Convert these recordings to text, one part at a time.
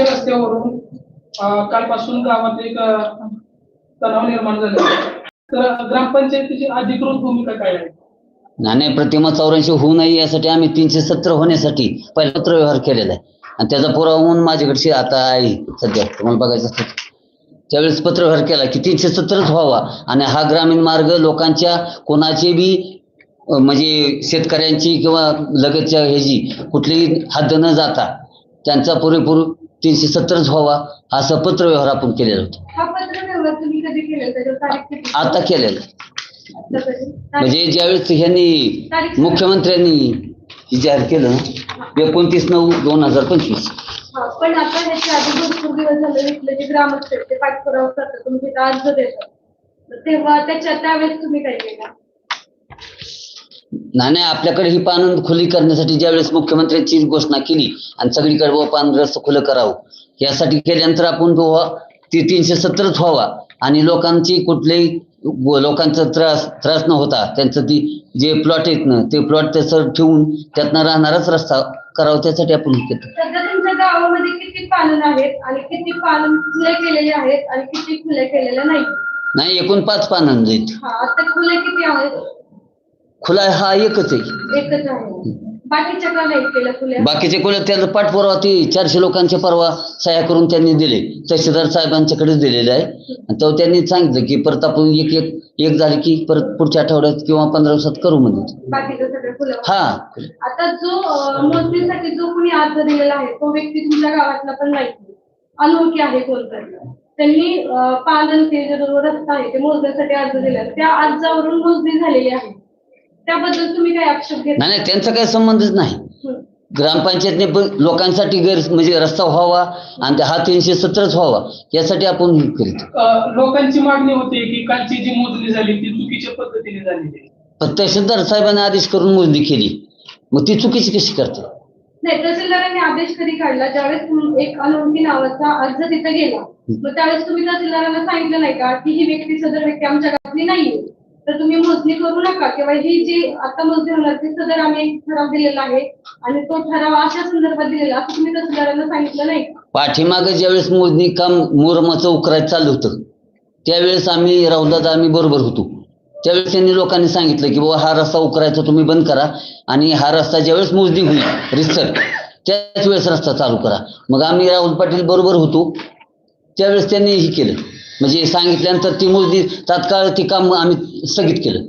रस्त्यावरून कालपासून गावात एक तणाव निर्माण झाला तर ग्रामपंचायतीची अधिकृत भूमिका काय आहे? नाणे प्रतिमा चौऱ्याऐंशी होऊ नये यासाठी आम्ही तीनशे सत्तर होण्यासाठी पहिला पत्र व्यवहार केलेला आहे. आणि त्याचा पुरावा म्हणून माझ्याकडची आता आहे सध्या. तुम्हाला बघायचं त्यावेळेस पत्र व्यवहार केला की तीनशे सत्तरच व्हावा. आणि हा ग्रामीण मार्ग लोकांच्या कोणाचे बी म्हणजे शेतकऱ्यांची किंवा लगतच्या ह्याची कुठलीही हद्द न जाता त्यांचा पुरेपूर तीनशे सत्तरच व्हावा असं पत्र व्यवहार आपण केलेला होता? आता केलेलं. म्हणजे ज्यावेळेस ह्यांनी मुख्यमंत्र्यांनी जाहीर केलं ना एकोणतीस नऊ दोन हजार पंचवीस. पण आता ह्याच्या आधी भरपूर दिवस झाले इथले जे ग्रामस्थ ते पाठपुरावा करतात तुम्ही तिथं अर्ज देतात तेव्हा त्याच्या त्यावेळेस तुम्ही काय केलं? नाही नाही आपल्याकडे ही पानं खुली करण्यासाठी ज्यावेळेस मुख्यमंत्र्यांची घोषणा केली आणि सगळीकडे बुवा पान रस्ता खुलं करावं यासाठी केल्यानंतर आपण बुवा ती तीनशे सत्तरच व्हावा आणि लोकांची कुठलेही व लोकांचा त्रास त्रास न होता त्यांचं ती जे प्लॉट आहेत ना ते प्लॉट तसं ठेवून त्यातनं राहणारच रस्ता करावा त्यासाठी आपण तुमच्या गावामध्ये किती पालन आहेत आणि किती पालन खुले केलेले आहेत आणि किती खुले केलेले नाही नाही एकूण पाच पानं आहेत. खुले किती आहेत? खुला हा एकच आहे. एकच आहे. बाकीच्या का नाही केलं खुल्या. बाकीचे कोणी त्याचा पाठपुरावा ती चारशे लोकांच्या परवा सह्या करून त्यांनी दिले. तहसीलदार साहेबांच्याकडेच दिलेले आहे. आणि तो त्यांनी सांगितलं की परत आपण एक एक एक झाले की परत पुढच्या आठवड्यात किंवा पंधरा दिवसात करू म्हणजे हा. आता जो मोजणीसाठी जो कोणी अर्ज दिलेला आहे तो व्यक्ती तुमच्या गावातला पण नाही. अनोळखी आहे त्यांनी पालन ते जो रस्ता आहे ते मोजण्यासाठी अर्ज दिला. त्या अर्जावरून मोजणी झालेली आहे. त्याबद्दल तुम्ही काय आक्षेप घेता नाही नाही त्यांचा काही संबंधच नाही. ग्रामपंचायतने पण लोकांसाठी गैर म्हणजे रस्ता व्हावा आणि ते हा तीनशे सत्तरच व्हावा यासाठी आपण हे करीत अं, लोकांची मागणी होती की कालची जी मोजणी झाली ती चुकीच्या पद्धतीने झालेली आहे. पण तहसीलदार साहेबांनी आदेश करून मोजणी केली. मग ती चुकीची कशी करतात नाही तहसीलदारांनी आदेश कधी काढला? ज्यावेळेस तुम- एक अनोळखी नावाचा अर्ज तिथे गेला मग त्यावेळेस तुम्ही तहसीलदारांना सांगितलं नाही का की ही व्यक्ती सदर व्यक्ती आमच्या गावातली नाहीये? तर तुम्ही मोजणी करू नका किंवा ही जी आता मोजणी होणार ती सदर आम्ही एक ठराव दिलेला आहे आणि तो ठराव अशा संदर्भात दिलेला असं तुम्ही तहसीलदारांना सांगितलं नाही का? पाठीमागे ज्यावेळेस मोजणी काम मोरमाचं उकरायचं चालू होतं त्यावेळेस आम्ही राहुलदाद आम्ही बरोबर होतो. त्यावेळेस त्यांनी लोकांनी सांगितलं की बाबा हा रस्ता उकरायचा तुम्ही बंद करा आणि हा रस्ता ज्यावेळेस मोजणी होईल रिसर त्याच वेळेस रस्ता चालू करा. मग आम्ही राहुल पाटील बरोबर होतो त्यावेळेस त्यांनी हे केलं. म्हणजे सांगितल्यानंतर ती मोजणी तात्काळ ती काम आम्ही स्थगित केलं.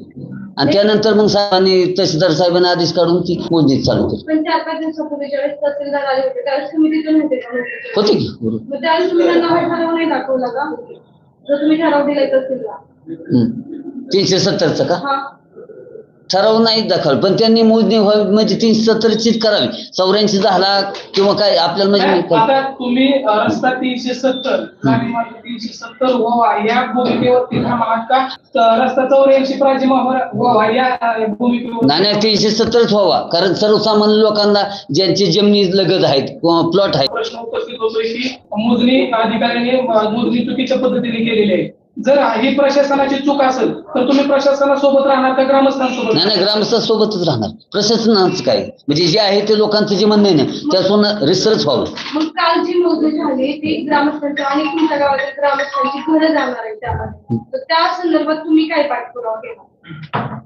आणि त्यानंतर मग साहेबांनी तहसीलदार साहेबांनी आदेश काढून ती मोजणी चालू केली. होते का? तीनशे सत्तरचं का? ठराव नाही दाखल. पण त्यांनी मोजणी व्हावी म्हणजे तीनशे सत्तरचीच करावी. चौऱ्याऐंशी झाला किंवा काय आपल्याला म्हणजे आता तुम्ही रस्ता तीनशे सत्तर तीनशे सत्तर व्हावा या भूमिकेवरती थांबा आहात का तर रस्ता चौऱ्याऐंशी व्हावा या भूमिकेवर नाही नाही तीनशे सत्तरच व्हावा. कारण सर्वसामान्य लोकांना ज्यांची जमिनी लगत आहेत किंवा प्लॉट आहेत. प्रश्न उपस्थित होतोय की मोजणी अधिकाऱ्यांनी मोजणी चुकीच्या पद्धतीने केलेली आहे. जर ही प्रशासनाची चूक असेल तर तुम्ही प्रशासनासोबत राहणार का ग्रामस्थांसोबत? नाही नाही ग्रामस्थांसोबतच राहणार. प्रशासनाचं काय? म्हणजे जे आहे ते लोकांचं जे म्हणणं आहे ना त्यातून रिसर्च व्हावं. मग काल जी मोजणी झाली ती ग्रामस्थांच्या आणि तुमच्या गावातील ग्रामस्थांची घरं जाणार आहे त्यामध्ये. तर त्या संदर्भात तुम्ही काय पाठपुरावा केला?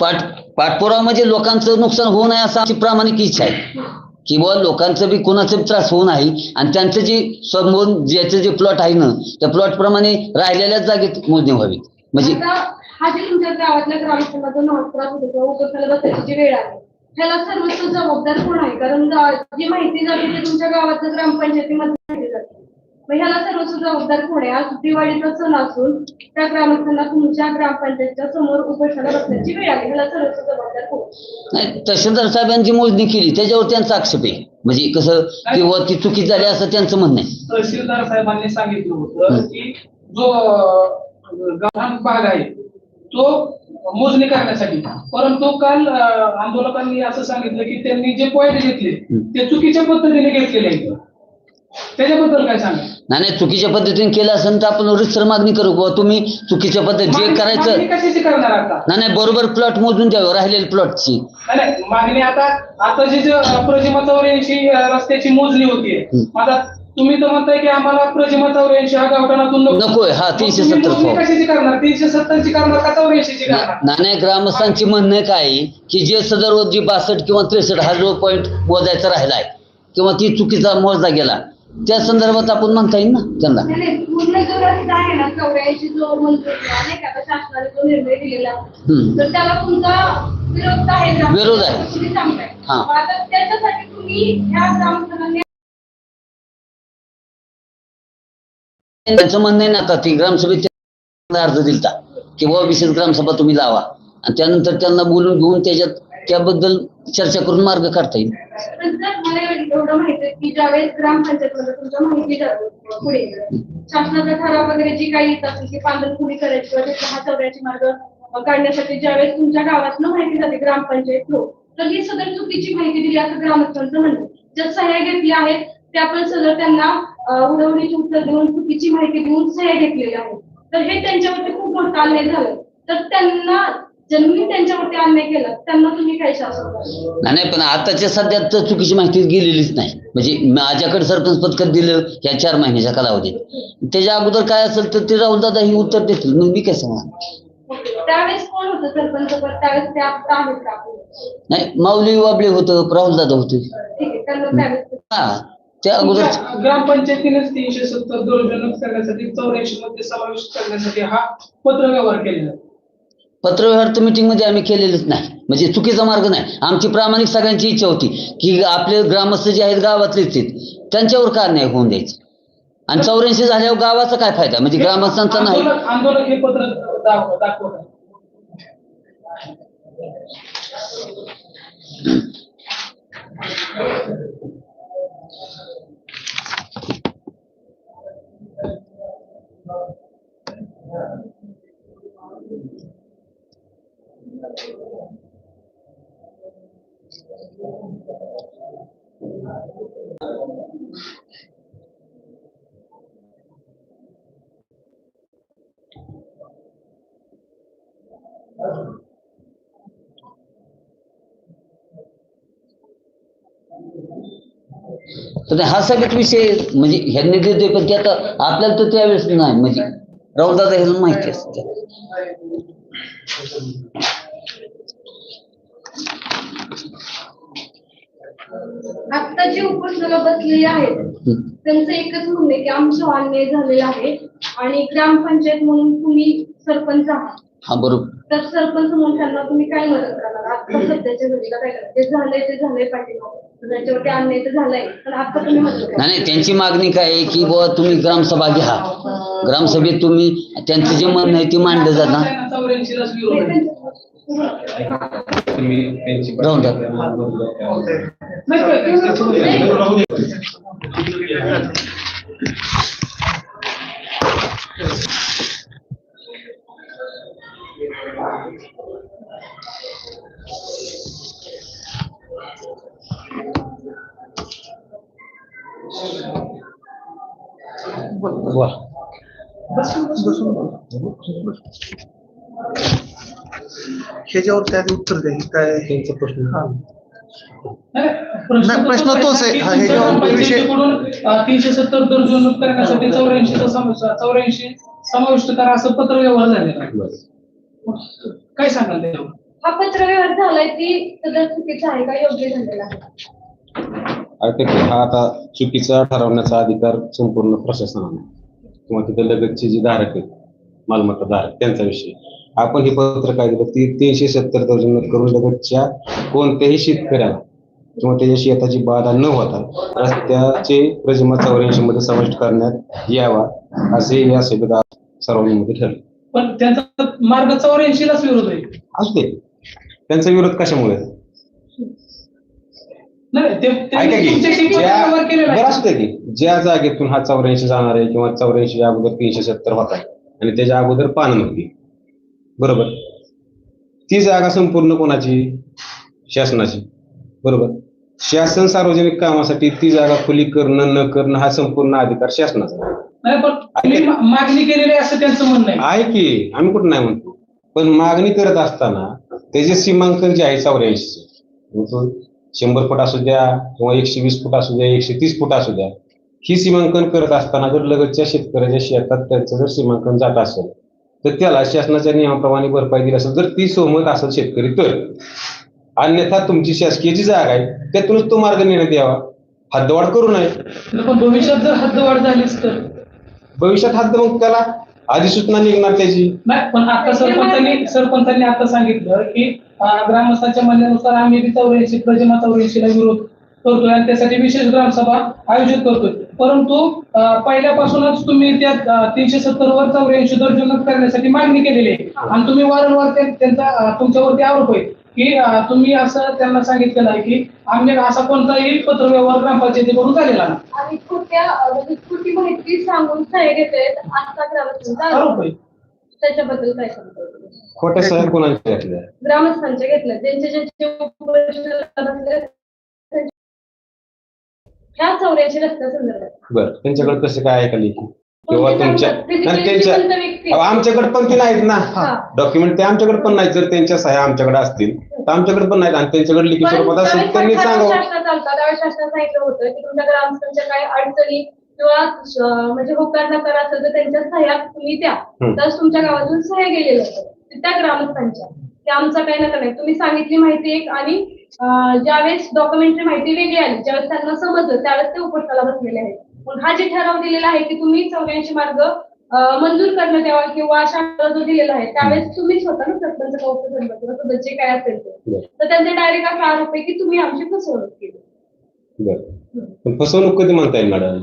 पाठ पाठपुरावा म्हणजे लोकांचं नुकसान होऊ नये असं आमची प्रामाणिक इच्छा आहे. की बुवा लोकांचं बी कोणाचं त्रास होऊ नाही. आणि त्यांचं जे समोर ज्याचं जे प्लॉट आहे ना त्या प्लॉट प्रमाणे राहिलेल्याच जागेत मोजणी व्हावी. म्हणजे आता हा जे तुमच्या गावातल्या ग्रामस्थांना जो त्रास होतो किंवा उपोषणाला बसायची वेळ आहे ह्याला सर्वस्व जबाबदार कोण आहे? कारण गा- जी माहिती जाते ती तुमच्या गावातल्या ग्रामपंचायतीमध्ये माहिती जाते ह्याला सर्वस्व जबाबदार कोण आहे? आज दिवाळीचा सण असून त्या ग्रामस्थांना तुमच्या ग्रामपंचायतच्या समोर उपोषणाला बसण्याची वेळ आली. ह्याला सर्वस्व जबाबदार कोण नाही तहसीलदार साहेबांची मोजणी केली त्याच्यावर त्यांचा आक्षेप आहे. म्हणजे कसं किंवा ती चुकी झाली असं त्यांचं म्हणणं आहे. तहसीलदार साहेबांनी सांगितलं होतं. की जो अं, गव्हाण भाग आहे तो मोजणी करण्यासाठी. परंतु काल आंदोलकांनी असं सांगितलं की त्यांनी जे पॉईंट घेतले. ते चुकीच्या पद्धतीने घेतलेले आहेत. त्याच्याबद्दल काय सांगा नाही नाही चुकीच्या पद्धतीने केलं असेल तर आपण रितसर मागणी करू बुवा. तुम्ही चुकीच्या पद्धत जे मागणी- करायचं मागणी कशाची करणार आता? नाही नाही बरोबर प्लॉट मोजून द्यावं राहिलेली प्लॉटची नाही, नाही मागणी आता आता जी जी, अं, प्रजिमा चौऱ्याऐंशी अं, रस्त्याची मोजणी होतीये. हं. आता तुम्ही तर म्हणताय की आम्हाला प्रजिमा चौऱ्याऐंशी हा गावठाणातून नको. नकोय हा तीनशे तुम्ही मोजणी कशाची करणार? तीनशे सत्तरची करणार का चौऱ्याऐंशीची करणार? ग्रामस्थांची म्हणणं आहे काय आहे, की जे सदर जी बासष्ट किंवा त्रेसष्ट हा जो पॉईंट मोजायचा राहिलाय किंवा ती चुकीचा मोजला गेला त्या संदर्भात आपण म्हणता येईल ना त्यांना. विरोध आहे हा. त्यांचं म्हणणं आहे ना आता ती ग्रामसभेत अर्ज दिलता. की बाबा विशेष ग्रामसभा तुम्ही लावा. आणि त्यानंतर त्यांना बोलून घेऊन त्याच्यात त्याबद्दल चर्चा करून मार्ग काढता येईल. पण जर मला एवढं माहिती आहे की ज्यावेळेस ग्रामपंचायतमध्ये तुमच्या माहिती जाते पुढे शासनाचा ठराव वगैरे जी काही येत असेल की पांढरपुरी करायची किंवा ते दहा चौऱ्याची मार्ग काढण्यासाठी ज्यावेळेस तुमच्या गावातनं माहिती जाते ग्रामपंचायत थ्रू तर ही सदर चुकीची माहिती दिली असं ग्रामस्थांचं म्हणणं आहे. ज्या सह्या घेतली आहेत त्या पण सदर त्यांना अ, उडवणीची उत्तर देऊन चुकीची माहिती देऊन सह्या घेतलेल्या आहेत. तर हे त्यांच्यावरती खूप मोठा अन्याय झालाय. तर त्यांना ज्यांनी त्यांच्यावरती अन्याय केला त्यांना तुम्ही काय शासन? नाही पण आताच्या सध्या तर चुकीची माहिती गेलेलीच नाही. म्हणजे माझ्याकडे सरपंच पदक दिलं या चार महिन्याच्या कालावधीत. त्याच्या अगोदर काय असेल तर ते राहुल दादा ही उत्तर देतील. मग मी काय सांगणार? त्यावेळेस कोण होतं सरपंच पद? त्यावेळेस ते आता आहेत का नाही माऊली वाबळे होतं राहुल दादा होते. ठीक आहे त्यांना त्यावेळेस हा त्या अगोदर तुमच्या ग्रामपंचायतीनेच तीनशे सत्तर दुर्जनक करण्यासाठी चौऱ्याऐंशी मध्ये समावेश करण्यासाठी हा पत्र व्यवहार केलेला. पत्रव्यवहार तर मीटिंगमध्ये आम्ही केलेलंच नाही. म्हणजे चुकीचा मार्ग नाही. आमची प्रामाणिक सगळ्यांची इच्छा होती की आपले ग्रामस्थ जे आहेत गावातलेच आहेत त्यांच्यावर का अन्याय होऊन द्यायचं. आणि चौऱ्याऐंशी झाल्यावर गावाचा काय फायदा? म्हणजे ग्रामस्थांचा नाही आंदोलक हे पत्र दाख- दाखवतात तर हा सगळ्यात विषय म्हणजे ह्यांनी देतोय पण ते आता आपल्याला तर त्यावेळेस नाही. म्हणजे राहुल दादा ह्याला माहिती असते. आता जी उपोषणाला बसलेली आहेत. त्यांचं एकच म्हणणं आहे की आमचा अन्याय झालेला आहे आणि ग्रामपंचायत म्हणून तुम्ही सरपंच आहात. हा बरोबर. तर सरपंच म्हणून त्यांना तुम्ही काय मदत करणार? आता सध्याच्या घडीला काय करणार? जे झालंय ते झालंय पाठीमागं. त्याच्यावरती अन्याय तर झालाय. पण आता तुम्ही मदत करा नाही नाही त्यांची मागणी काय आहे की बुवा तुम्ही ग्रामसभा घ्या. ग्रामसभेत तुम्ही त्यांचं जे म्हणणं आहे ते मांडलं जाणार चौऱ्याऐंशीलाच विरोध आहे. तुम्ही त्यांची राहून द्या. ह्याच्यावर त्यात उत्तर द्या काय त्यांचा प्रश्न हा. नाही, प्रश्न तोच आहे. हा, ह्याच्यावर विषय- तीनशे सत्तर दुर्जनक करण्यासाठी चौऱ्याऐंशीचा समावेश चौऱ्याऐंशी समाविष्ट करा असं पत्र व्यवहार झालेला आहे. काय सांगाल त्याच्यावर? हा पत्रव्यवहार झालाय ती सदर चुकीचा आहे का योग्य झालेला आहे? हा आता चुकीचा ठरवण्याचा अधिकार संपूर्ण प्रशासनाने किंवा तिथे लगतचे जे धारक आहेत मालमत्ता धारक त्यांचा विषय आपण हे पत्र काय दिलं ती तीनशे सत्तर दर्जन करून लगतच्या कोणत्याही शेतकऱ्याला किंवा त्याच्या शेताची बाधा न होता रस्त्याचे प्रजिमा चौऱ्याऐंशी मध्ये समाविष्ट करण्यात यावा असे या सभेत सर्वांमध्ये ठरले. पण त्यांचा मार्ग चौऱ्याऐंशीलाच विरोध आहे. असू दे. त्यांचा विरोध कशामुळे? की ज्या जागेतून हा चौऱ्याऐंशी जाणार आहे किंवा चौऱ्याऐंशी अगोदर तीनशे सत्तर होता आणि त्याच्या अगोदर पानमती बरोबर? ती जागा संपूर्ण कोणाची? शासनाची. बरोबर? शासन सार्वजनिक कामासाठी ती जागा खुली करणं न करणं हा संपूर्ण अधिकार शासनाचा आहे. नाही पण तुम्ही मा- मागणी केलेली आहे असं त्यांचं म्हणणं आहे. आहे की आम्ही कुठं नाही म्हणतो. पण मागणी करत असताना त्याचे सीमांकन जे आहे चौऱ्याऐंशी शंभर फूट असू द्या किंवा एकशे वीस फूट असू द्या एकशे तीस फूट असू द्या ही सीमांकन करत असताना जर लगतच्या शेतकऱ्याच्या शेतात त्यांचं जर सीमांकन जात असेल तर त्याला शासनाच्या नियमाप्रमाणे भरपाई दिली असेल जर ती सहमत असेल शेतकरी तर. अन्यथा तुमची शासकीय जी जागा आहे त्यातूनच तो मार्ग नेण्यात यावा. हद्दवाढ करू नये. पण भविष्यात जर हद्दवाढ झालीच तर? भविष्यात हद्द मग त्याला अधिसूचना निघणार त्याची. नाही पण आता सरपंचांनी सरपंचांनी आता सांगितलं की ग्रामस्थांच्या म्हणण्यानुसार आम्ही चौऱ्याऐंशी प्रजमा चौऱ्याऐंशीला विरोध करतोय आणि त्यासाठी विशेष ग्रामसभा आयोजित करतोय. परंतु पहिल्यापासूनच तुम्ही त्या तीनशे सत्तर वर चौऱ्याऐंशी दर्जनच करण्यासाठी मागणी केलेली आहे. आणि तुम्ही वारंवार त्या- त्यांचा तुमच्यावरती आरोप आहे की तुम्ही असं त्यांना सांगितलेलं आहे की आम्ही असा कोणताही पत्रव्यवहार ग्रामपंचायतीकडून झालेला नाही. अं, म्हणजे खोटी माहिती सांगून ग्रामस्थांचा आरोप आरोप आहे. त्याच्याबद्दल काय सांगतो तुम्ही? खोट्या सह्या कोणाच्या घातल्या? ग्रामस्थांच्या घेतल्या ह्या चौऱ्याऐंशी रस्त्या संदर्भात बरं त्यांच्याकडे कसं काय ऐका लेखी? किंवा कोणते तुमच्या सांगतात? physically नाही, त्यांच्या जिवंत व्यक्ती. अहो, आमच्याकडे पण ते नाहीत ना. हा. डॉक्युमेंट ते आमच्याकडे पण नाहीत जर त्यांच्या सह्या आमच्याकडे असतील तर आमच्याकडे पण नाहीत. आणि त्यांच्याकडे लिखित पण स्वरूपात असेल त्यावेळेस त्यांनी सांगावं. शासनात आलता. त्यावेळेस शासनाने सांगितलं होतं. की तुमच्या ग्रामस्थांच्या काही अडचणी किंवा म्हणजे होकार नकार असेल तर त्यांच्या सह्या तुम्ही द्या. हम्म. तर तुमच्या गावातून सह्या गेलेल्या असतात. त्या ग्रामस्थांच्या. की आमचा काही नका नाही. तुम्ही सांगितली माहिती एक आणि ज्यावेळेस डॉक्युमेंटरी माहिती वेगळी आली ज्यावेळेस त्यांना समजलं त्यावेळेस ते उपोषणाला बसलेले आहेत. मग हा जे ठराव दिलेला आहे की तुम्ही चौऱ्याऐंशी मार्ग मंजूर करण्यात यावा किंवा शासनाला जो दिलेला आहे त्यावेळेस तुम्हीच होता ना सरपंच किंवा जे काय असेल ते. तर त्यांचे डायरेक्ट असा आरोप आहे की तुम्ही आमची फसवणूक केली. फसवणूक कधी म्हणता येईल मॅडम.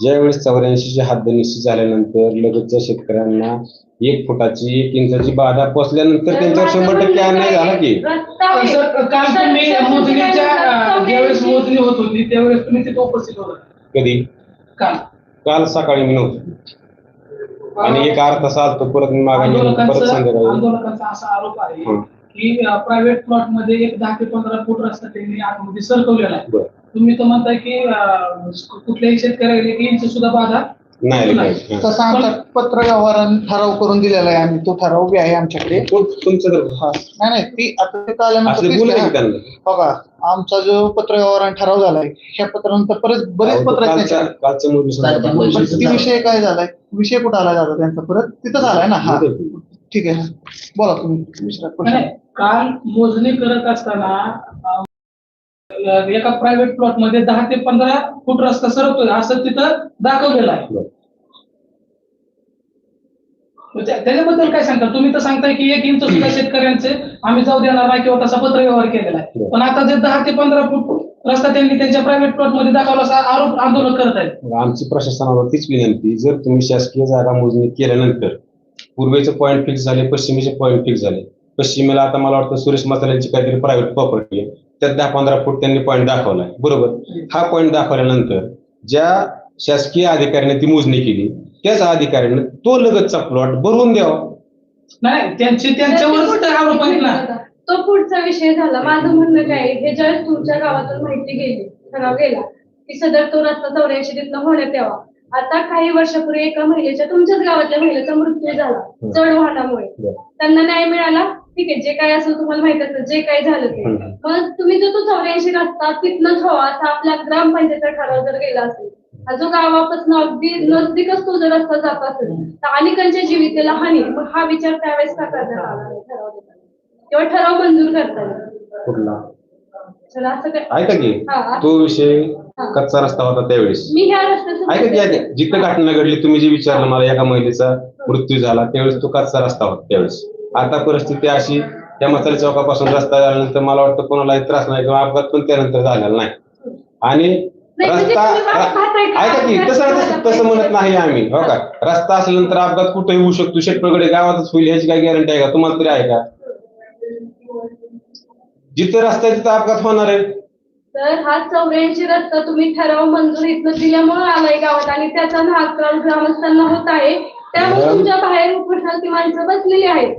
ज्यावेळेस चौऱ्याऐंशी हद्द निश्चित झाल्यानंतर लगतच्या शेतकऱ्यांना एक फुटाची एक इंचाची बाधा पोचल्यानंतर त्यांच्यावर शंभर टक्के अन्याय झाला की? रस्ता आहे. सर काल तुम्ही मोजणीच्या अं, ज्यावेळेस मोजणी होत होती त्यावेळेस तुम्ही तिथे उपस्थित होता. कधी? काल. काल सकाळी मी नव्हतो. आणि एक अर्धा तास आलतो परत मी मागाने परत संध्याकाळी आंदोलकांचा असा आरोप आहे. की प्रायव्हेट प्लॉटमध्ये एक दहा ते पंधरा फूट रस्ता त्यांनी आतमध्ये सरकवलेला आहे. तुम्ही तर म्हणताय की कुठल्याही शेतकऱ्याला सुद्धा बाधा नाही. तसा आमचा पत्र व्यवहाराने ठराव करून दिलेला आहे आम्ही. तो ठराव बी आहे आमच्याकडे. तुम- तुमचं तर हा. नाही नाही. ती आता तिथं आल्यानंतर बघा आमचा जो पत्र व्यवहाराने ठराव झालाय ह्या पत्रानंतर परत बरेच पत्र विषय काय झालाय? विषय कुठं आला जातो त्यांचा? परत तिथंच आलाय ना? हा. ठीक आहे. बोला तुम्ही दुसरा नाही, प्रश्न. काल मोजणी करत असताना एका प्रायव्हेट प्लॉटमध्ये दहा ते पंधरा फूट रस्ता सरकतोय असं तिथं दाखवलेलं आहे. त्याच्याबद्दल काय सांगता? तुम्ही तर सांगताय की एक इंच सुद्धा शेतकऱ्यांचे आम्ही जाऊ देणार नाही किंवा तसा पत्र व्यवहार केलेला आहे. पण आता जे दहा ते पंधरा फूट रस्ता त्यांनी त्यांच्या प्रायव्हेट प्लॉटमध्ये दाखवला असा आरोप आंदोलन करत आहेत. आमची प्रशासनावर तीच विनंती जर तुम्ही शासकीय जागा मोजणी केल्यानंतर पूर्वेचे पॉईंट फिक्स झाले पश्चिमेचे पॉईंट फिक्स झाले पश्चिमेला आता मला वाटतं सुरेश मसाल्यांची काहीतरी प्रायव्हेट प्रॉपर्टी आहे. त्यात दहा पंधरा फूट त्यांनी पॉईंट दाखवलाय. बरोबर? हा पॉईंट दाखवल्यानंतर ज्या शासकीय अधिकाऱ्याने ती मोजणी केली त्याच अधिकाऱ्याने तो लगतचा प्लॉट भरून द्यावा. नाही त्यांचे आरोप ना. तो पुढचा विषय झाला. माझं म्हणणं काय हे ज्यावेळेस तुमच्या गावातून माहिती गेली ठराव गेला की सदर तो रस्ता चौऱ्याऐंशी तिथनं होण्यात यावा. आता काही वर्षापूर्वी एका महिलेच्या तुमच्याच गावातल्या महिलेचा मृत्यू झाला जड वाहनामुळे. त्यांना न्याय मिळाला? ठीक आहे जे काय असेल तुम्हाला माहीत असेल जे काय झालं ते. मग तुम्ही जो तो चौऱ्याऐंशी रस्ता तिथनंच व्हावा असा आपल्या ग्रामपंचायतचा ठराव जर गेला असेल हा जो गावापासून अगदी नजदीकच तो जर रस्ता जात असेल तर अनेकांच्या जीवितेला हानी मग हा विचार त्यावेळेस का करण्यात आला नाही ठराव किंवा ठराव मंजूर करताना कुठला? चला असं काय? ऐका की हा. तो विषय कच्चा रस्ता होता त्यावेळेस. मी ह्या रस्त्याचं ऐका की ऐका. जिथं घटना घडली तुम्ही जे विचारलं मला एका महिलेचा मृत्यू झाला त्यावेळेस तो कच्चा रस्ता होता त्यावेळेस. आता परिस्थिती अशी त्या मसाले चौकापासून रस्ता झाल्यानंतर मला वाटतं कोणालाही त्रास नाही किंवा अपघात पण त्यानंतर झालेला नाही. आणि म्हणजे रस्ता? ऐका की तसं तसं म्हणत नाही आम्ही हो का? रस्ता असल्यानंतर अपघात कुठेही होऊ शकतो. शेटपकडे गावातच होईल ह्याची काय गॅरंटी आहे का? तुम्हाला तरी आहे का? जिथं रस्ता आहे तिथं अपघात होणार आहे. तर हा चौऱ्याऐंशी रस्ता तुम्ही ठराव मंजूर इथनं दिल्यामुळे आलाय गावात आणि त्याचा नाग ग्रामस्थांना होत आहे. त्यामुळे. तुमच्या बाहेर उपोषणाची माणसं बसलेली आहेत.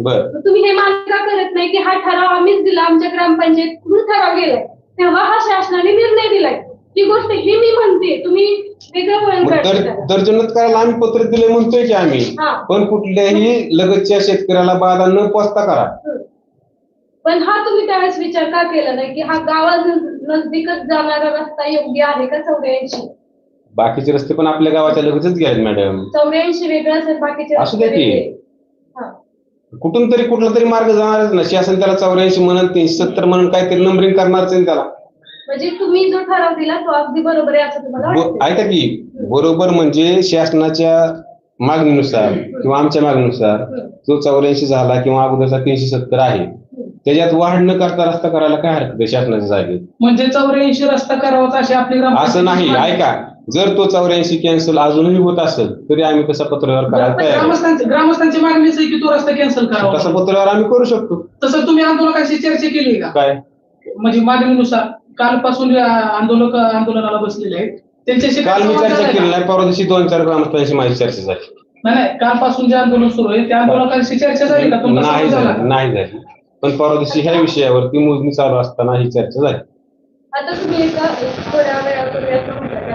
तुम्ही हे मान्य करत नाही की हा ठराव आम्हीच दिला आमच्या ग्रामपंचायत ठराव गेलाय? तेव्हा हा शासनाने निर्णय दिलाय. ही गोष्ट ही मी म्हणते. तुम्ही. दर्जनच करायला आम्ही पत्र दिले म्हणतोय की आम्ही. पण कुठल्याही लगतच्या शेतकऱ्याला बाधा न पोचता करा. पण हा तुम्ही त्यावेळेस विचार का केला नाही की हा गावात नजदीकच जाणारा रस्ता योग्य आहे का चौऱ्याऐंशी? बाकीचे रस्ते पण आपल्या गावाच्या लगेचच गेलेत मॅडम चौऱ्याऐंशी वेगळं बाकीचे असू दे की. हा. कुठून तरी कुठला तरी मार्ग जाणारच ना. शासन त्याला चौऱ्याऐंशी म्हणून तीनशे सत्तर म्हणून काहीतरी नंबरिंग करणारच आहे ना त्याला. म्हणजे तुम्ही जो ठराव दिला तो अगदी बरोबर आहे असं तुम्हाला ब- वाटतं ऐका की बरोबर म्हणजे शासनाच्या मागणीनुसार किंवा आमच्या मागणीनुसार जो चौऱ्याऐंशी झाला किंवा अगोदरचा तीनशे सत्तर आहे त्याच्यात वाढ न करता रस्ता करायला काय हरकत आहे शासनाच्या जागेत? म्हणजे चौऱ्याऐंशी रस्ता करावाचा अशी आपली असं नाही. ऐका. जर तो चौऱ्याऐंशी कॅन्सल अजूनही होत असेल तरी आम्ही तसा पत्रव्यवहार करायला तयार आहे. ग्रामस्थांची ग्रामस्थांची मागणीच आहे की तो रस्ता कॅन्सल करावा. तसा पत्रव्यवहार आम्ही करू शकतो. तसं तुम्ही आंदोलकांशी चर्चा केली का? काय? म्हणजे मागणीनुसार कालपासून आंदोलक आंदोलनाला बसलेले आहेत त्यांच्याशी काल मी संवाद चर्चा केली का? नाही परवा दिवशी दोन चार ग्रामस्थांशी माझी चर्चा झाली. नाही नाही कालपासून जे आंदोलन सुरू आहे त्या आंदोलकांशी चर्चा झाली का? तुमचा नाही संवाद झाला झाली का? नाही झाली. पण परवा दिवशी ह्या विषयावरती मोजणी चालू असताना ही चर्चा झाली. आता तुम्ही एका थोड्या वेळापूर्वी असं म्हटलं की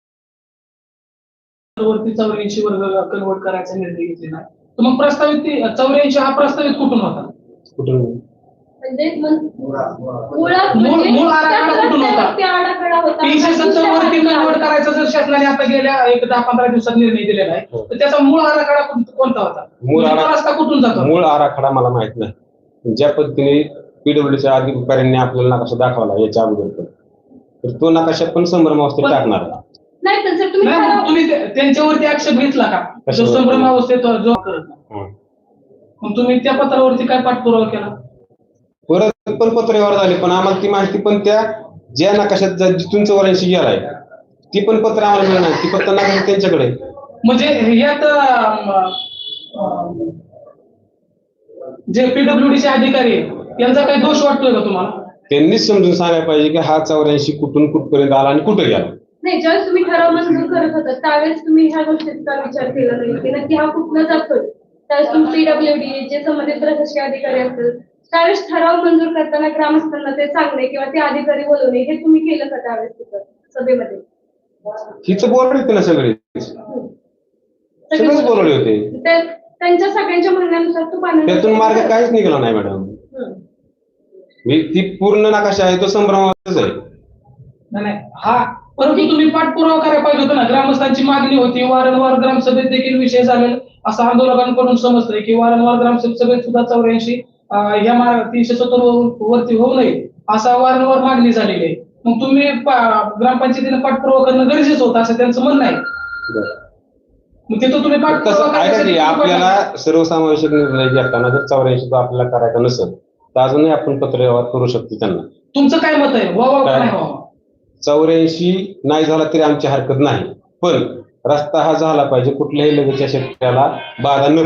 रस्त्यावरती चौऱ्याऐंशी वर्ग कन्वर्ट करायचा निर्णय घेतलेला. तर मग प्रस्तावित चौऱ्याऐंशी हा प्रस्तावित कुठून होता? कुठून? म्हणजे मूळ- आराखडा होता? तीनशे सत्तर वरती कन्वर्ट करायचा जर शासनाने आता गेल्या एक दहा पंधरा दिवसात निर्णय दिलेला आहे तर त्याचा मूळ आराखडा कोण- कोणता होता? मूळ म्हणजे रस्ता कुठून जातो? मूळ आराखडा मला माहीत नाही. ज्या पद्धतीने पीडब्ल्यूच्या अधिकाऱ्यांनी आपल्याला नकाशा दाखवला याच्या अगोदर तर. तो नकाशा पण संभ्रम अवस्थेत पण- टाकणार. नाही तर सर तुम्ही नाही ठराव- मग तुम्ही ते- त्यांच्यावरती आक्षेप घेतला का जो? संभ्रम अवस्थेत जो करत नाही. हं. मग तुम्ही त्या पत्रावरती काय पाठपुरावा केला परत पण पत्रव्यवहार झाले पण आम्हाला ती माहिती पण त्या ज्या नकाशात ज्या- जिथून चौऱ्याऐंशी गेलाय ती पण पत्र आम्हाला मिळणार. ती फक्त नकाशा त्यांच्याकडे आहे. म्हणजे यात जे पीडब्ल्यूडी चे अधिकारी आहेत यांचा काही दोष वाटतोय का तुम्हाला त्यांनीच समजून सांगायला पाहिजे की हा चौऱ्याऐंशी कुठून कुठपर्यंत आला आणि कुठे गेला नाही ज्यावेळेस तुम्ही ठराव मंजूर करत होता त्यावेळेस तुम्ही ह्या गोष्टीचा विचार केला नाही. की नक्की हा कुठनं जातोय त्यावेळेस तुम्ही पीडब्ल्यूडी जे संबंधित प्रशासकीय अधिकारी असतील त्यावेळेस ठराव मंजूर करताना ग्रामस्थांना ते सांगणे किंवा ते अधिकारी बोलवणे हे तुम्ही केलं का त्यावेळेस तिथं सभेमध्ये? हिचं बोलले होते ना सगळे. सगळेच बोलवले होते. ते- त्यांच्या सगळ्यांच्या म्हणण्यानुसार तू पाणी त्यातून मार्ग काहीच निघाला नाही मॅडम. मी ती पूर्ण नकाशा आहे तो संभ्रमाचाच आहे. नाही नाही हा परंतु तुम्ही पाठपुरावा करायला पाहिजे होता ना. ग्रामस्थांची मागणी होती वारंवार ग्रामसभेत देखील विषय झालेला. असं आंदोलकांकडून समजतंय की वारंवार ग्रामसभेत सुद्धा चौऱ्याऐंशी या मा- तीनशे सत्तर वरती होऊ नये. असा वारंवार मागणी झालेली आहे. मग तुम्ही ग्रामपंचायतीने पाठपुरावा करणं गरजेचं होतं असं त्यांचं म्हणणं आहे. आपल्याला सर्वसामावेशक निर्णय घेताना जर चौऱ्याऐंशी तो आपल्याला करायचा नसेल तर अजूनही आपण पत्रव्यवहार करू शकतो त्यांना. तुमचं काय मत आहे? चौऱ्याऐंशी नाही झाला तरी आमची हरकत नाही. पण रस्ता हा झाला पाहिजे कुठल्याही लगेचच्या शेतकऱ्याला बाधा न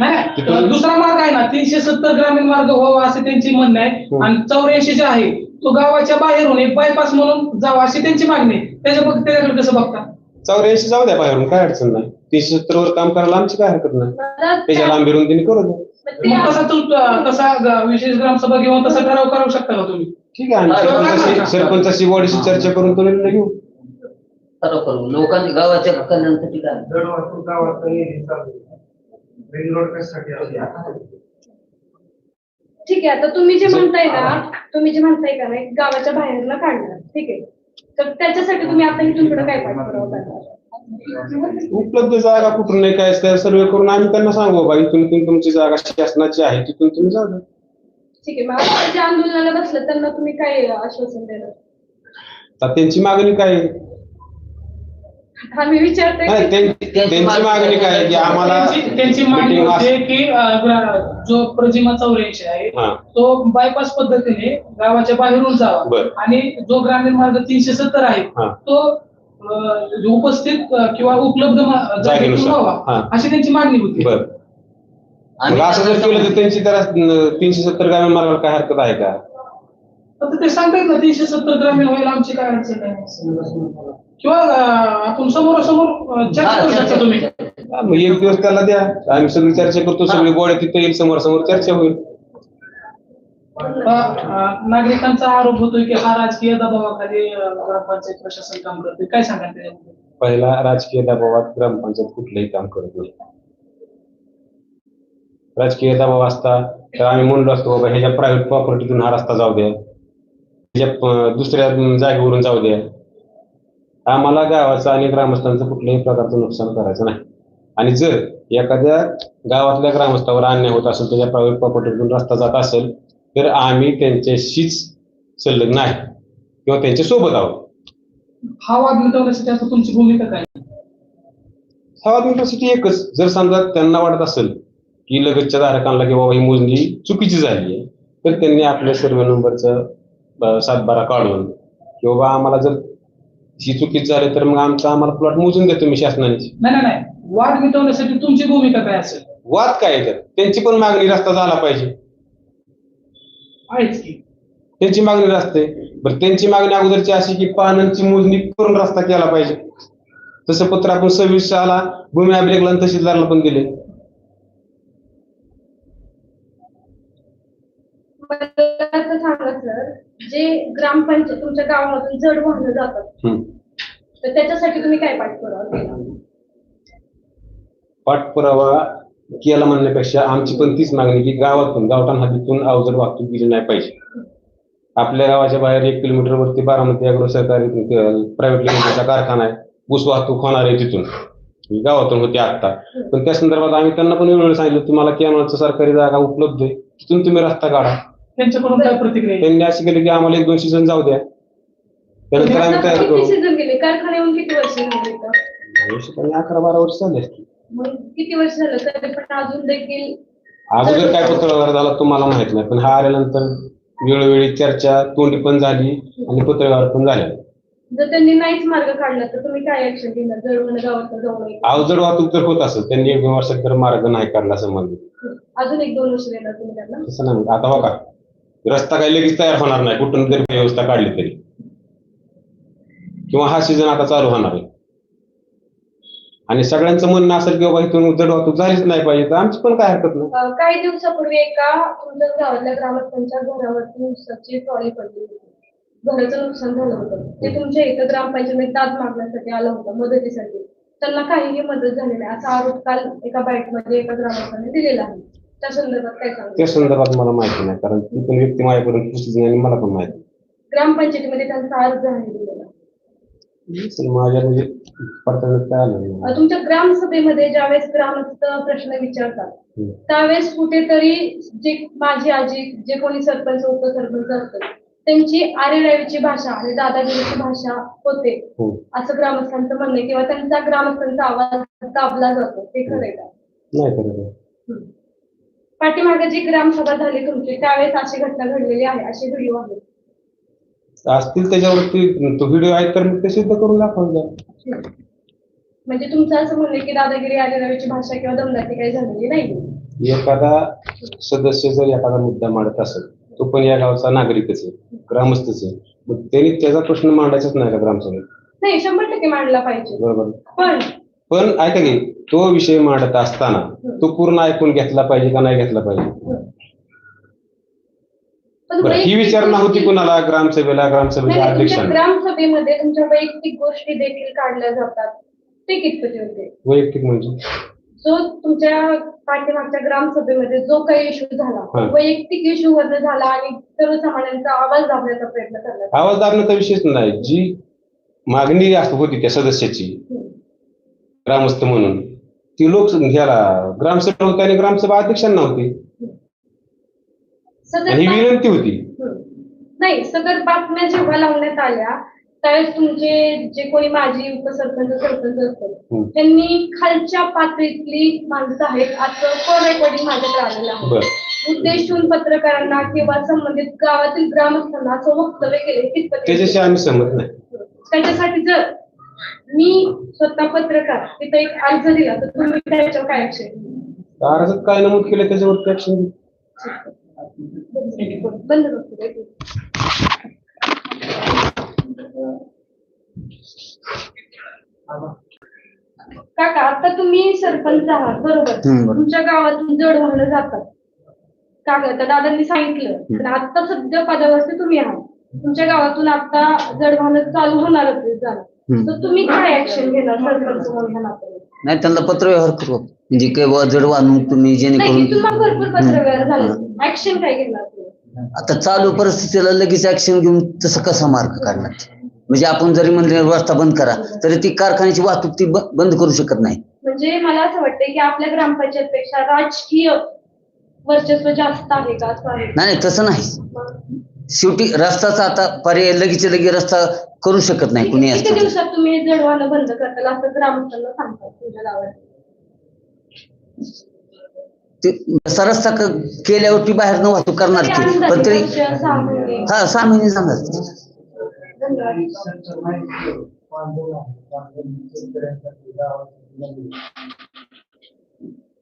नाही नाही दुसरा मार्ग आहे ना तीनशे सत्तर ग्रामीण मार्ग व्हावा असे त्यांची म्हणणं आहे. हम्म. आणि चौऱ्याऐंशी जे आहे तो गावाच्या बाहेरून एक बायपास म्हणून जावा अशी त्यांची मागणी आहे. त्याच्या बघ त्याच्याकडे कसं बघता? चौऱ्याऐंशी जाऊ द्या बाहेरून काय अडचण नाही. तीनशे सत्तर वर काम करायला आमची काय हरकत नाही. त्याच्या लांबी रुंदीने करू द्या. मग तसा तुम तसा ग- विशेष ग्रामसभा घेऊन तसा ठराव करू शकता का तुम्ही? ठीक आहे सरपंचाशी सरपंचाशी चर्चा करून तो निर्णय घेऊ करू लोकांनी गावाच्या गावात. मेन रोड कशासाठी आहे? ठीक आहे आता तुम्ही जे म्हणताय ना तुम्ही जे म्हणताय का नाही गावाच्या बाहेरनं काढणार ठीक आहे तर त्याच्यासाठी तुम्ही आता इथून पुढे काय पाठपुरावा करणार उपलब्ध जागा कुठून नाही काय सर्वे करून आम्ही त्यांना सांगू बाबा इथून तुमची जागा शासनाची आहे तिथून तुम्ही जाऊ द्या. ठीक आहे मग आता जे आंदोलनाला बसलं त्यांना तुम्ही काय आश्वासन देणार तर त्यांची मागणी काय आहे? आम्ही विचारतोय नाही की- त्यां- त्यांची मागणी काय आहे की आम्हाला त्यांची त्यांची मागणी meeting होते की अं, ग्रा- जो प्रजिमा चौऱ्याऐंशी आहे हा तो बायपास पद्धतीने गावाच्या बाहेरून जावा बर. आणि जो ग्रामीण मार्ग तीनशे सत्तर आहे हा. तो अं, उपस्थित अं, किंवा उपलब्ध मा- जागेनुसार. व्हावा हा. अशी त्यांची मागणी होती बर मग असं जर केलं तर त्यांची तर तीनशे सत्तर ग्रामीण मार्गाला काय हरकत आहे का? आता ते सांगतायत ना तीनशे सत्तर ग्रामीण व्हायला आमची काय अडचण आहे? किंवा आपण समोरासमोर चर्चा करू शकता तुम्ही. मग एक दिवस त्याला द्या. आम्ही सगळी चर्चा करतो सगळी गोळ्या तिथे येईल समोर समोर चर्चा होईल. नागरिकांचा आरोप होतोय की हा राजकीय दबावाखाली ग्रामपंचायत प्रशासन काम करते काय सांगाल पहिला राजकीय दबावात ग्रामपंचायत कुठलंही काम करत नाही. राजकीय दबाव असता तर आम्ही म्हणलो असतो बाबा ह्याच्या प्रायव्हेट प्रॉपर्टीतून हा रस्ता जाऊ द्या ह्याच्या दुसऱ्या जागेवरून जाऊ द्या आम्हाला गावाचं आणि ग्रामस्थांचं कुठल्याही प्रकारचं नुकसान करायचं नाही. आणि जर एखाद्या गावातल्या ग्रामस्थावर अन्याय होत असेल त्याच्या प्रायव्हेट प्रॉपर्टीतून रस्ता जात असेल तर आम्ही त्यांच्याशीच संलग्न आहे. किंवा त्यांच्यासोबत आहोत. हा वाद मिटवण्यासाठी तुमची भूमिका काय? हवा युनिव्हर्सिटी एकच. जर समजा त्यांना वाटत असेल की लगतच्या धारकांना की बाबा ही मोजणी चुकीची झाली आहे तर त्यांनी आपल्या सर्वे नंबरचा सातबारा काढून की बाबा आम्हाला जर ही चुकीची झाली तर मग आमचा आम्हाला प्लॉट मोजून देतो मी शासनाने. नाही नाही नाही. वाद मिटवण्यासाठी तुमची भूमिका काय असेल? वाद काय त्यात त्यांची पण मागणी रस्ता झाला पाहिजे. आहेच की. त्यांची मागणी असते बरं त्यांची मागणी अगोदरची अशी की पानांची मोजणी करून रस्ता केला पाहिजे. तसं पत्र आपण सव्वीस साला भूमी अभिलेखला तहसीलदारला पण दिले. मला असं सांगा सर जे ग्रामपंचायत तुमच्या गावामधून जड वाहनं जातात हम्म. तर त्याच्यासाठी तुम्ही काय पाठपुरावा केला? पाठपुरावा केला म्हणण्यापेक्षा आमची पण तीच मागणी की गावातून गावठाण हद्दीतून अवजड वाहतूक गेली नाही पाहिजे. आपल्या गावाच्या बाहेर एक किलोमीटर वरती बारामती अग्रो सहकारी प्रायव्हेट लिमिटेडचा कारखाना आहे. ऊस वाहतूक होणार आहे तिथून. ही गावातून होती आता पण त्या संदर्भात आम्ही त्यांना पण वेळोवेळी सांगितलं तुम्हाला कॅनॉलचं सरकारी जागा उपलब्ध आहे. तिथून तुम्ही रस्ता काढा. त्यांच्याकडून काय प्रतिक्रिया? त्यांनी असे केले की आम्हाला एक दोन सीझन जाऊ द्या. त्यानंतर आम्ही तयार किती करू. सीझन गेले? कारखान्याहून किती वर्ष अकरा बारा वर्ष झाले असतील. मग किती वर्ष झालं? तरी पण अजून देखील अगोदर काय पत्रव्यवहार झाला तुम्हाला माहीत नाही पण हा आल्यानंतर वेळोवेळी चर्चा तोंडी पण झाली आणि पत्रव्यवहार पण झाले. जर त्यांनी नाहीच मार्ग काढला तर तुम्ही काय ऍक्शन घेणार? जळवण गावात जाऊ नये अवजड वाहतूक जर होत असेल त्यांनी एक दोन वर्षात तर मार्ग नाही काढला संबंधित. अजून एक दोन वर्ष देणार तुम्ही त्यांना? तसं नाही. आता बघा रस्ता काही लगेच तयार होणार नाही. कुठून जरी व्यवस्था काढली तरी. किंवा हा सीझन आता चालू होणार आहे. आणि सगळ्यांचं म्हणणं असेल की बाबा इथून जड वाहतूक झालीच नाही पाहिजे तर आमची पण काय हरकत नाही. काही दिवसापूर्वी एका तुमच्या गावातल्या ग्रामस्थांच्या घरावरती नुकसाची ट्रॉली पडली घराचं नुकसान झालं होतं. ते तुमच्या इथं ग्रामपंचायत दाद मागण्यासाठी आलं होतं मदतीसाठी. त्यांना काहीही मदत झाली नाही. असा आरोप काल एका बाईटमध्ये एका ग्रामस्थाने दिलेला आहे. त्या संदर्भात काय त्या सांगू संदर्भात मला माहिती नाही कारण ती पण व्यक्ती माझ्यापर्यंत पोहोचली नाही आणि मला पण माहिती नाही. ग्रामपंचायतीमध्ये त्यांचा अर्ज आहे दिलेला माझ्या म्हणजे पडताळणीत काय आलं नाही. अं, तुमच्या ग्रामसभेमध्ये ज्यावेळेस ग्रामस्थ प्रश्न विचारतात हम्म. त्यावेळेस कुठेतरी जे माझी आजी जे कोणी सरपंच उपसरपंच असतात त्यांची आरेरावीची भाषा आणि दादागिरीची भाषा होते हो असं ग्रामस्थांचं म्हणणं आहे किंवा त्यांचा ग्रामस्थांचा आवाज दाबला जातो ते खरंय का नाही. हम्म. पाठीमागे जी ग्रामसभा झाली तुमची त्यावेळेस अशी घटना घडलेली आहे असे व्हिडिओ आहेत असतील त्याच्यावरती तो व्हिडिओ आहे तर मग ते सिद्ध करून दाखवून द्या म्हणजे तुमचं असं म्हणणं आहे की दादागिरी आरेरावीची भाषा किंवा दमदाटी काही झालेली नाही एखादा सदस्य जर एखादा मुद्दा मांडत असेल तो पण या गावचा नागरिकच आहे ग्रामस्थच आहे. मग त्यांनी त्याचा प्रश्न मांडायचाच नाही का ग्रामसभेत? नाही शंभर टक्के मांडला पाहिजे. बरोबर. पण पण ऐका की तो विषय मांडत असताना तो पूर्ण ऐकून घेतला पाहिजे का नाही घेतला पाहिजे? ही विचारणा होती कुणाला? ग्रामसभेला? ग्रामसभेच्या अध्यक्षांना ग्रामसभेमध्ये तुमच्या वैयक्तिक गोष्टी देखील काढल्या जातात. ते कितपत होते वैयक्तिक म्हणजे? जो तुमच्या पाठीमागच्या ग्रामसभेमध्ये जो काही इश्यू झाला. वैयक्तिक इश्यू वरनं झाला आणि सर्वसामान्यांचा आवाज दाबण्याचा प्रयत्न आला. आवाज दाबण्याचा विषयच नाही. जी मागणी होती त्या सदस्याची. ग्रामस्थ म्हणून ती लोक ह्याला ग्रामसभा होती आणि ग्रामसभा अध्यक्षांना होती ही विनंती होती. नाही सदर बातम्या जेव्हा लावण्यात आल्या त्यावेळेस तुमचे जे कोणी माजी उपसरपंच सरपंच असतात. त्यांनी खालच्या पातळीतली माणसं आहेत असं को रेकॉर्डिंग माझ्याकडे आलेलं आहे उद्देशून पत्रकारांना किंवा संबंधित गावातील ग्रामस्थांना असं वक्तव्य केले कितपत त्याच्याशी आम्ही सहमत नाही त्याच्यासाठी जर मी स्वतः पत्रकार तिथे एक अर्ज दिला तर तुम्ही त्याच्यावर काय? अर्जात काय नमूद केलं त्याच्यावरती ऍक्शन बंद. काका आता तुम्ही सरपंच आहात बरोबर. तुमच्या गावातून जड वाहनं जातात काका आता दादांनी सांगितलं तर आता सध्या पदावरती तुम्ही आहात तुमच्या गावातून आता जड वाहनं चालू होणारच आहे झालं. तर तुम्ही काय ऍक्शन घेणार? सरपंच म्हणून ह्या नात्याने? नाही त्यांना पत्रव्यवहार करू आपण. म्हणजे काही बुवा जड आणून तुम्ही नाही जेणेकरून तुम्हाला भरपूर पत्रव्यवहार हम्म. झाला. ऍक्शन काय घेणार तुम्ही? आता चालू परिस्थितीला लगेच ऍक्शन घेऊन तसं कसा मार्ग काढणार म्हणजे आपण जरी म्हणले रस्ता बंद करा तरी ती कारखान्याची वाहतूक ती ब- बंद करू शकत नाही. म्हणजे मला असं वाटतं की आपल्या ग्रामपंचायत पेक्षा राजकीय वर्चस्व जास्त आहे का असं आहे? नाही नाही तसं नाही. शेवटी रस्ताचा आता पर्याय लगेच लगे रस्ता करू शकत नाही कुणी किती असतं दिवसात तुम्ही हे बंद करताल? असं ग्रामस्थांना तुमच्या गावात. ते तसा रस्ता क- केल्यावरती बाहेर न वाहतूक करणार अंदाजे पण तरी वर्ष, सहा महिने. हा सहा महिने जाणार. धन्यवाद. माहिती